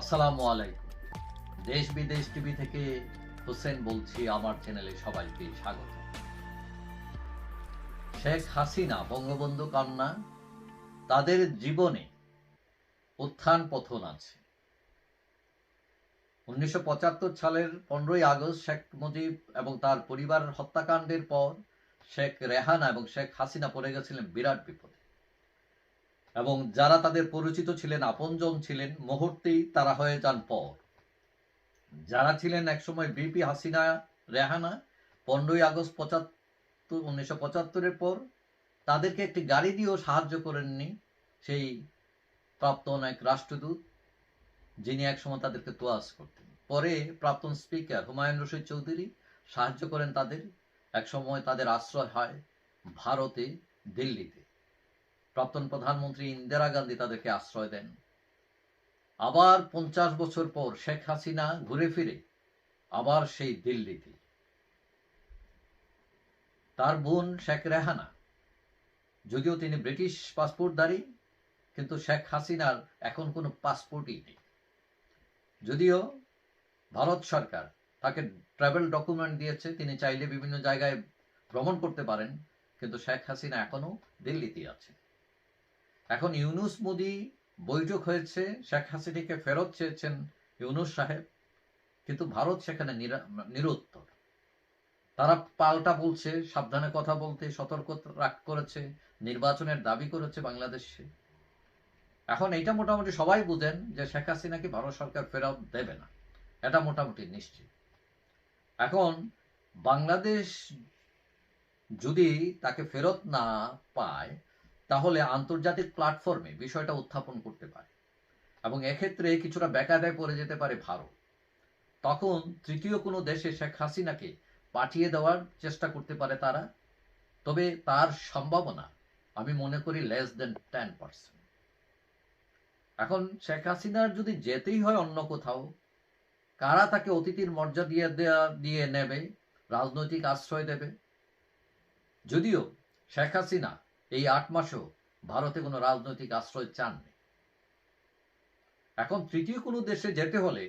আসসালামু আলাইকুম। দেশ বিদেশ টিভি থেকে হোসেন বলছি, আমার চ্যানেলে সবাইকে স্বাগত। শেখ হাসিনা, বঙ্গবন্ধু কন্যা তাদের জীবনে উত্থান পতন আছে। উনিশশো পঁচাত্তর সালের পনেরোই আগস্ট শেখ মুজিব এবং তার পরিবার হত্যাকাণ্ডের পর শেখ রেহানা এবং শেখ হাসিনা পড়ে গেছিলেন বিরাট বিপদে। এবং যারা তাদের পরিচিত ছিলেন, আপনজন ছিলেন, মুহূর্তেই তারা হয়ে যান পর। যারা ছিলেন একসময় বিপি হাসিনা, রেহানা, পনেরোই আগস্ট পঁচাত্তর, উনিশশো পঁচাত্তরের পর তাদেরকে একটি গাড়ি দিয়েও সাহায্য করেননি সেই প্রাক্তন এক রাষ্ট্রদূত, যিনি একসময় তাদেরকে তোয়াজ করতেন। পরে প্রাক্তন স্পিকার হুমায়ুন রশিদ চৌধুরী সাহায্য করেন তাদের। একসময় তাদের আশ্রয় হয় ভারতে, দিল্লিতে। প্রাক্তন প্রধানমন্ত্রী ইন্দিরা গান্ধী তাদেরকে আশ্রয় দেন। আবার পঞ্চাশ বছর পর শেখ হাসিনা ঘুরে ফিরে আবার সেই দিল্লিতে। তার বোন শেখ রেহানা, যদিও তিনি ব্রিটিশ পাসপোর্টধারী কিন্তু শেখ হাসিনার এখন কোনো পাসপোর্টই নেই। যদিও ভারত সরকার তাকে ট্রাভেল ডকুমেন্ট দিয়েছে, তিনি চাইলে বিভিন্ন জায়গায় ভ্রমণ করতে পারেন, কিন্তু শেখ হাসিনা এখনও দিল্লিতে আছে এখন ইউনুস মোদি বৈঠক হয়েছে, শেখ হাসিনাকে ফেরত চেয়েছেন ইউনুস সাহেব, কিন্তু ভারত সেখানে নিরুত্তর। তারা পাল্টা বলছে, সাবধানে কথা বলতে, সতর্ক রাখ করেছে, নির্বাচনের দাবি করেছে বাংলাদেশে। এখন এটা মোটামুটি সবাই বুঝেন যে শেখ হাসিনাকে ভারত সরকার ফেরত দেবে না। এটা মোটামুটি নিশ্চিত। এখন বাংলাদেশ যদি তাকে ফেরত না পায় তাহলে আন্তর্জাতিক প্ল্যাটফর্মে বিষয়টা উত্থাপন করতে পারে। এবং এক্ষেত্রে কিছুটা বেকায়দায় পড়ে যেতে পারে ভারত। তখন তৃতীয় কোনো দেশে শেখ হাসিনাকে পাঠিয়ে দেওয়ার চেষ্টা করতে পারে তারা। তবে তার সম্ভাবনা আমি মনে করি লেস দেন টেন পার্সেন্ট এখন শেখ হাসিনার যদি যেতেই হয় অন্য কোথাও, কারা তাকে অতিথির মর্যাদা দেয়া, দিয়ে নেবে, রাজনৈতিক আশ্রয় দেবে? যদিও শেখ হাসিনা এই আট মাসেও ভারতে কোনো রাজনৈতিক আশ্রয় চাননি। এখন তৃতীয় কোনো দেশে যেতে হলে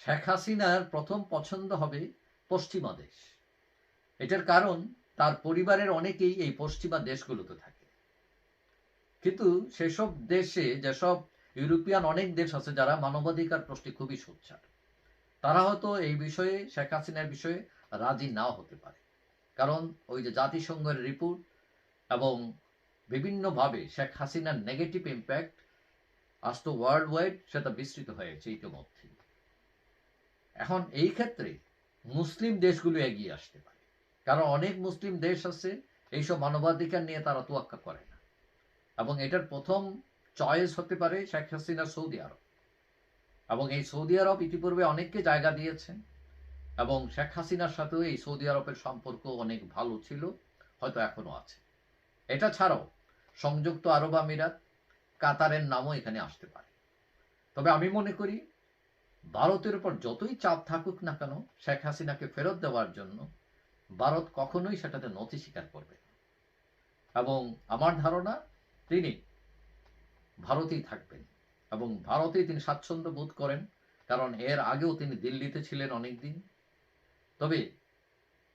শেখ হাসিনার প্রথম পছন্দ হবে পশ্চিমা দেশ। এটার কারণ তার পরিবারের অনেকেই এই পশ্চিমা দেশগুলোতে থাকে। কিন্তু সেসব দেশে যেসব ইউরোপিয়ান অনেক দেশ আছে যারা মানবাধিকার প্রশ্নে খুবই সোচ্চার, তারা হয়তো এই বিষয়ে, শেখ হাসিনার বিষয়ে রাজি নাও হতে পারে। কারণ ওই যে জাতিসংঘের রিপোর্ট এবং বিভিন্নভাবে শেখ হাসিনার নেগেটিভ ইম্প্যাক্ট আজ তো ওয়ার্ল্ড ওয়াইড সেটা বিস্তৃত হয়েছে ইতিমধ্যে। এখন এই ক্ষেত্রে মুসলিম দেশগুলো এগিয়ে আসতে পারে। কারণ অনেক মুসলিম দেশ আছে, এইসব মানবাধিকার নিয়ে তারা তোয়াক্কা করে না। এবং এটার প্রথম চয়েস হতে পারে শেখ হাসিনা সৌদি আরব। এবং এই সৌদি আরব ইতিপূর্বে অনেককে জায়গা দিয়েছেন এবং শেখ হাসিনার সাথেও এই সৌদি আরবের সম্পর্ক অনেক ভালো ছিল, হয়তো এখনও আছে। এটা ছাড়াও সংযুক্ত আরব আমিরাত কাতারের নামও এখানে আসতে পারে। তবে আমি মনে করি ভারতের উপর যতই চাপ থাকুক না কেন, শেখ হাসিনাকে ফেরত দেওয়ার জন্য ভারত কখনোই সেটাতে নথি স্বীকার করবে এবং আমার ধারণা, তিনি ভারতেই থাকবেন এবং ভারতেই তিনি স্বাচ্ছন্দ্য বোধ করেন, কারণ এর আগেও তিনি দিল্লিতে ছিলেন অনেকদিন। তবে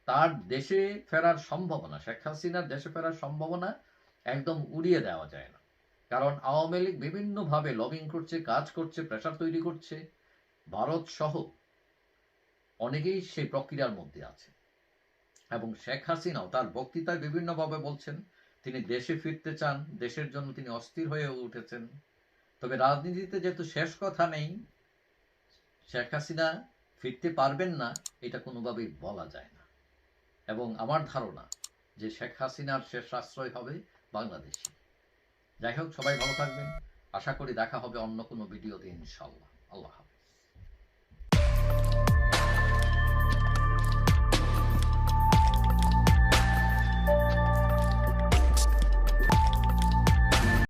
তার দেশে ফেরার সম্ভাবনা, শেখ হাসিনার দেশে ফেরার সম্ভাবনা একদম উড়িয়ে দেওয়া যায় না। কারণ আওয়ামী লীগ বিভিন্নভাবে লবিং করছে, কাজ করছে প্রেশার তৈরি করছে। ভারত সহ অনেকেই সেই প্রক্রিয়ার মধ্যে আছে। এবং শেখ হাসিনাও তার বক্তৃতায় বিভিন্নভাবে বলছেন, তিনি দেশে ফিরতে চান, দেশের জন্য তিনি অস্থির হয়ে উঠেছেন। তবে রাজনীতিতে যেহেতু শেষ কথা নেই, শেখ হাসিনা ফিরতে পারবেন না, এটা কোনোভাবেই বলা যায় না। এবং আমার ধারণা যে শেখ হাসিনার শেষ আশ্রয় হবে বাংলাদেশে। যাই হোক, সবাই ভালো থাকবেন। আশা করি দেখা হবে অন্য কোনো ভিডিওতে ইনশাল্লাহ আল্লাহ হাফেজ।